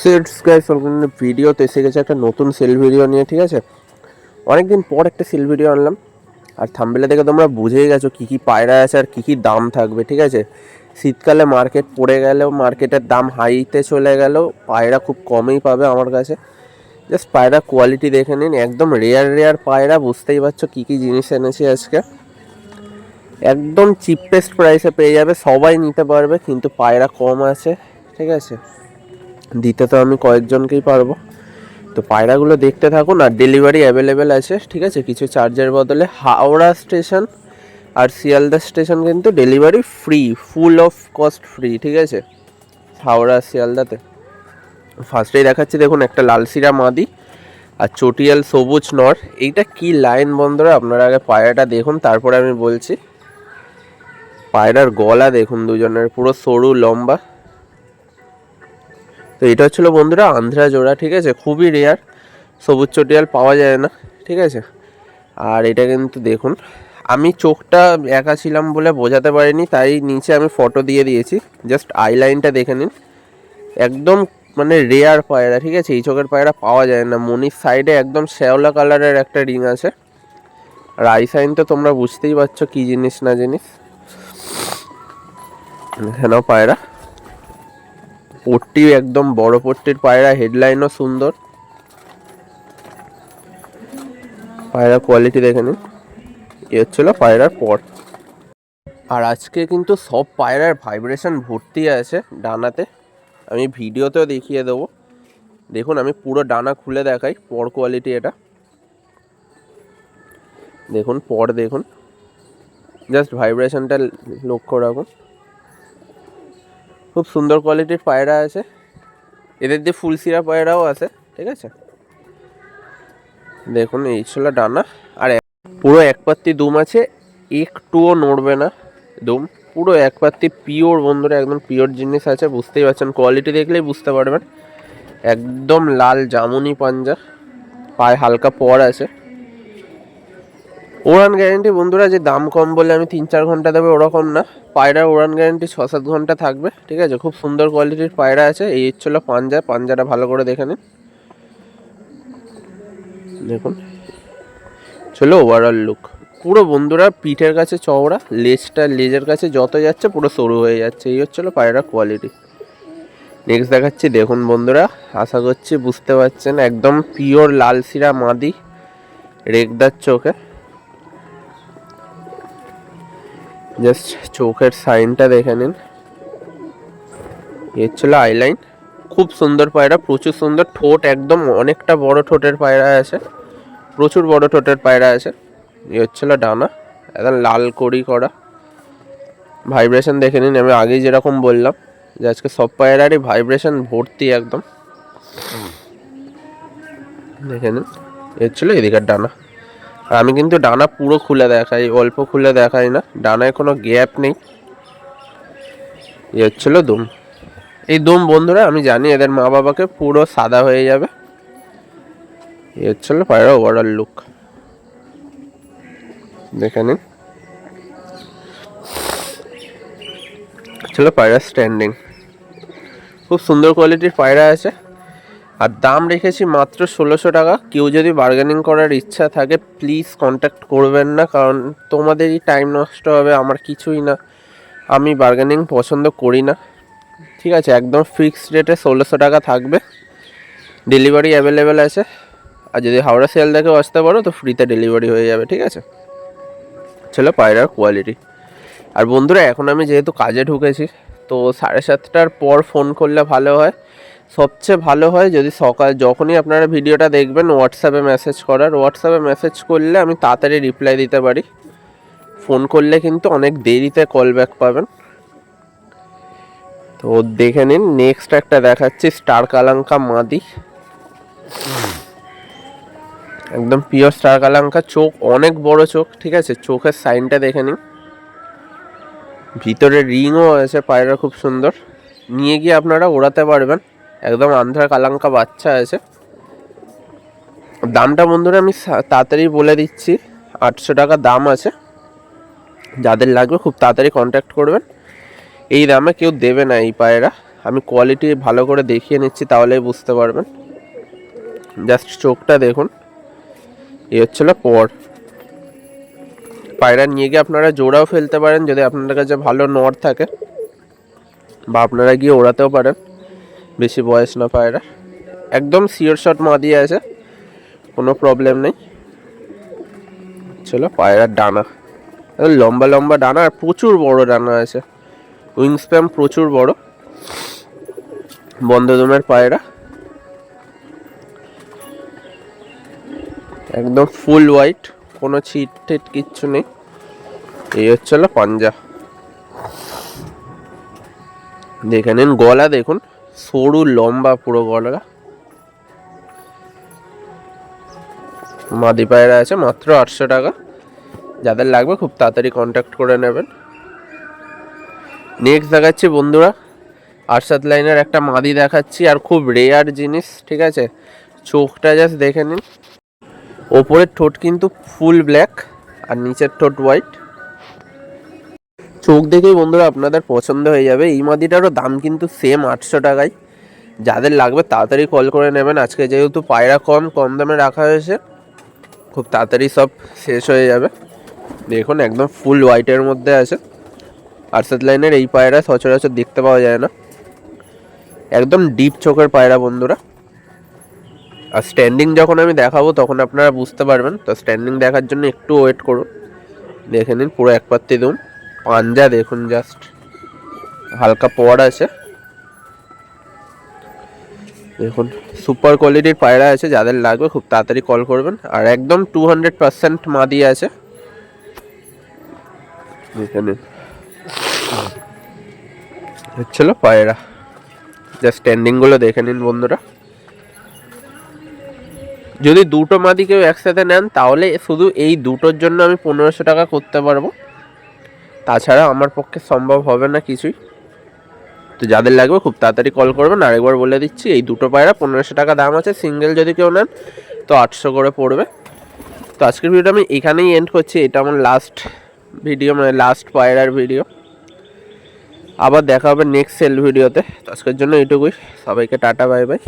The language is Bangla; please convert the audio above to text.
সেটস গাইস ভিডিওতে এসে গেছে একটা নতুন সেল ভিডিও নিয়ে, ঠিক আছে? অনেকদিন পর একটা সেল ভিডিও আনলাম। আর থাম্বেলে দেখে তোমরা বুঝেই গেছো কী কী পায়রা আছে আর কী কী দাম থাকবে, ঠিক আছে? শীতকালে মার্কেট পড়ে গেলেও মার্কেটের দাম হাইতে চলে গেলেও পায়রা খুব কমেই পাবে আমার কাছে। জাস্ট পায়রা কোয়ালিটি দেখে নিন, একদম রেয়ার রেয়ার পায়রা, বুঝতেই পারছ কী কী জিনিস এনেছি আজকে। একদম চিপেস্ট প্রাইসে পেয়ে যাবে, সবাই নিতে পারবে, কিন্তু পায়রা কম আছে, ঠিক আছে? দিতে তো আমি কয়েকজনকেই পারব। তো পায়রাগুলো দেখতে থাকুন আর ডেলিভারি অ্যাভেলেবেল আছে, ঠিক আছে? কিছু চার্জের বদলে হাওড়া স্টেশন আর শিয়ালদা স্টেশন কিন্তু delivery free full of cost free ঠিক আছে? হাওড়া, শিয়ালদাতে। ফার্স্টেই দেখাচ্ছি, দেখুন, একটা লালসিরা মাদি আর চটিয়াল সবুজ নর। এইটা কি লাইন বন্ধুরা? আপনারা আগে পায়রাটা দেখুন, তারপরে আমি বলছি। পায়রার গলা দেখুন দুজনের, পুরো সরু, লম্বা। তো এটা হচ্ছিল বন্ধুরা আন্ধ্রা জোড়া, ঠিক আছে? খুবই রেয়ার সবুজ চটিয়াল পাওয়া যায় না, ঠিক আছে? আর এটা কিন্তু দেখুন, আমি চোখটা একা ছিলাম বলে বোঝাতে পারিনি, তাই নিচে আমি ফটো দিয়ে দিয়েছি জাস্ট আই লাইনটা দেখে নিন। একদম মানে রেয়ার পায়রা, ঠিক আছে? এই চোখের পায়রা পাওয়া যায় না, মনির সাইডে একদম শ্যাওলা কালারের একটা রিং আছে। আর আই সাইন তো তোমরা বুঝতেই পারছ কী জিনিস না জিনিস। এখানেও পায়রা। পট্টি একদম বড় পট্টির পায়রা হেডলাইনও সুন্দর। পায়রা কোয়ালিটি দেখে নিন। এ হচ্ছিল পায়রার পট। আর আজকে কিন্তু সব পায়রার ভাইব্রেশন ভর্তি আছে ডানাতে। আমি ভিডিওতেও দেখিয়ে দেবো। দেখুন, আমি পুরো ডানা খুলে দেখাই, পর কোয়ালিটি এটা। দেখুন, পর দেখুন। জাস্ট ভাইব্রেশনটা লক্ষ্য রাখুন। খুব সুন্দর কোয়ালিটির পায়রা আছে। এদের দিয়ে ফুলসিরা পায়রাও আছে, ঠিক আছে? দেখুন, এই ছিল ডানা। আর পুরো এক পাত্তি দুম আছে, একটুও নড়বে না দুম। পুরো এক পাত্তি পিওর বন্ধুরা, একদম পিওর জিনিস আছে, বুঝতেই পারছেন। কোয়ালিটি দেখলেই বুঝতে পারবেন। একদম লাল জামুনি পাঞ্জা, পায়ে হালকা পর আছে। উড়ান গ্যারেন্টি বন্ধুরা, যে দাম কম বলে আমি তিন চার ঘণ্টা দেবে ওরকম না। পায়রার উড়ান গ্যারেন্টি ছ সাত ঘণ্টা থাকবে, ঠিক আছে? খুব সুন্দর কোয়ালিটির পায়রা আছে। এই হচ্ছিল পাঞ্জা। পাঞ্জাটা ভালো করে দেখে নিন। দেখুন। চলো ওভারঅল লুক পুরো বন্ধুরা, পিঠের কাছে চওড়া, লেজটা, লেজের কাছে যত যাচ্ছে পুরো সরু হয়ে যাচ্ছে। এই হচ্ছিল পায়রা কোয়ালিটি নেক্সট দেখাচ্ছি। দেখুন বন্ধুরা, আশা করছি বুঝতে পারছেন। একদম পিওর লাল সিরা মাদি রেগদার চোখে। জাস্ট চোখের সাইনটা দেখে নিন। এর ছিল আইলাইন। খুব সুন্দর পায়রা প্রচুর সুন্দর ঠোঁট একদম অনেকটা বড় ঠোঁটের পায়রা আছে। প্রচুর বড় ঠোঁটের পায়রা আছে। এ হচ্ছিল ডানা একদম লাল কড়ি করা। ভাইব্রেশন দেখে নিন আমি আগেই যেরকম বললাম যে আজকে সব পায়রারই ভাইব্রেশন ভর্তি একদম। দেখে নিন এর ছিল এদিকের ডানা। আমি কিন্তু ডানা পুরো খুলে দেখাই, অল্প খুলে দেখাই না। ডানায় কোনো গ্যাপ নেই। এ হচ্ছিল দুম। এই দুম বন্ধুরা, আমি জানি এদের মা বাবাকে পুরো সাদা হয়ে যাবে। এ হচ্ছিল পায়রা ওভারঅল লুক দেখে নিন। ছিল পায়রা স্ট্যান্ডিং খুব সুন্দর কোয়ালিটির পায়রা আছে। আর দাম রেখেছি মাত্র ষোলোশো টাকা। কেউ যদি বার্গেনিং করার ইচ্ছা থাকে প্লিজ কন্ট্যাক্ট করবেন না, কারণ তোমাদেরই টাইম নষ্ট হবে, আমার কিছুই না। আমি বার্গেনিং পছন্দ করি না। ঠিক আছে, একদম ফিক্সড রেটে ষোলোশো টাকা থাকবে। ডেলিভারি অ্যাভেলেবেল আছে। আর যদি হাওড়া সেল দেখেও আসতে পারো, তো ফ্রিতে ডেলিভারি হয়ে যাবে, ঠিক আছে? ছিল পায়রার কোয়ালিটি আর বন্ধুরা, এখন আমি যেহেতু কাজে ঢুকেছি তো সাড়ে সাতটার পর ফোন করলে ভালো হয়। সবচেয়ে ভালো হয় যদি সকাল, যখনই আপনারা ভিডিওটা দেখবেন হোয়াটসঅ্যাপে মেসেজ করার। হোয়াটসঅ্যাপে মেসেজ করলে আমি তাড়াতাড়ি রিপ্লাই দিতে পারি। ফোন করলে কিন্তু অনেক দেরিতে কল ব্যাক পাবেন। তো দেখে নিন নেক্সট একটা দেখাচ্ছি স্টার কালাঙ্কা মাদি একদম পিওর স্টার কালাঙ্কা চোখ, অনেক বড় চোখ, ঠিক আছে? চোখের সাইনটা দেখে নিন। ভিতরে রিংও আছে পায়রা খুব সুন্দর। নিয়ে গিয়ে আপনারা ওড়াতে পারবেন। একদম আন্ধ্রা কালাঙ্কা বাচ্চা আছে। দামটা বন্ধুরা আমি তাড়াতাড়ি বলে দিচ্ছি। আটশো টাকা দাম আছে। যাদের লাগবে খুব তাড়াতাড়ি কন্ট্যাক্ট করবেন। এই দামে কেউ দেবে না এই পায়রা। আমি কোয়ালিটি ভালো করে দেখিয়ে নিচ্ছি, তাহলেই বুঝতে পারবেন। জাস্ট চোখটা দেখুন। এই হচ্ছিল পর। পায়রা নিয়ে গিয়ে আপনারা জোড়াও ফেলতে পারেন যদি আপনাদের কাছে ভালো নড় থাকে। বা আপনারা গিয়ে ওড়াতেও পারেন, বেশি বয়স না পায়রা। একদম সিওর শট মা দিয়ে আছে, কোনো প্রবলেম নেই। চলো, পায়রার ডানা। লম্বা লম্বা ডানা, আর প্রচুর বড় ডানা আছে। উইং স্প্যাম প্রচুর বড়। বন্ধদমের পায়রা। একদম ফুল হোয়াইট কোনো ছিট টিট কিচ্ছু নেই। এই হচ্ছে হলো পাঞ্জা। দেখে নিন গলা দেখুন, সরু লম্বা পুরো গলা মাদি পায়রা আছে, মাত্র আটশো টাকা। যাদের লাগবে খুব তাড়াতাড়ি কন্ট্যাক্ট করে নেবেন। নেক্সট দেখাচ্ছি বন্ধুরা, আরশাদ লাইনের একটা মাদি দেখাচ্ছি, আর খুব রেয়ার জিনিস, ঠিক আছে? চোখটা জাস্ট দেখে নিন। ওপরের ঠোঁট কিন্তু ফুল ব্ল্যাক আর নিচের ঠোঁট হোয়াইট চোখ দেখেই বন্ধুরা আপনাদের পছন্দ হয়ে যাবে। এই মাদিটারও দাম কিন্তু সেম আটশো টাকায়। যাদের লাগবে তাড়াতাড়ি কল করে নেবেন। আজকে যেহেতু পায়রা কম কম দামে রাখা হয়েছে, খুব তাড়াতাড়ি সব শেষ হয়ে যাবে। দেখুন, একদম ফুল হোয়াইটের মধ্যে আছে। আরসাদ লাইনের এই পায়রা সচরাচর দেখতে পাওয়া যায় না। একদম ডিপ চোখের পায়রা বন্ধুরা। আর স্ট্যান্ডিং যখন আমি দেখাবো, তখন আপনারা বুঝতে পারবেন। তো স্ট্যান্ডিং দেখার জন্য একটু ওয়েট করুন। দেখে নিন, পুরো এক পাত্তি দুম। পাঞ্জা দেখুন জাস্ট হালকা পড় আছে। দেখুন সুপার কোয়ালিটির পায়রা আছে, যাদের লাগবে খুব তাড়াতাড়ি কল করবেন। আর একদম টু হান্ড্রেড পার্সেন্ট মাদি আছে। পায়রা। যা স্ট্যান্ডিংগুলো দেখে নিন বন্ধুরা। যদি দুটো মাদি কেউ একসাথে নেন, তাহলে শুধু এই দুটোর জন্য আমি পনেরোশো টাকা করতে পারব। তাছাড়া আমার পক্ষে সম্ভব হবে না কিছুই। তো যাদের লাগবে খুব তাড়াতাড়ি কল করবেন। আরেকবার বলে দিচ্ছি, এই দুটো পায়রা পনেরোশো টাকা দাম আছে সিঙ্গেল যদি কেউ নেন, তো আটশো করে পড়বে। তো আজকের ভিডিওটা আমি এখানেই এন্ড করছি। এটা আমার লাস্ট ভিডিও মানে লাস্ট পায়রার ভিডিও আবার দেখা হবে নেক্সট সেল ভিডিওতে তো। আজকের জন্য এইটুকুই। সবাইকে টাটা বাই বাই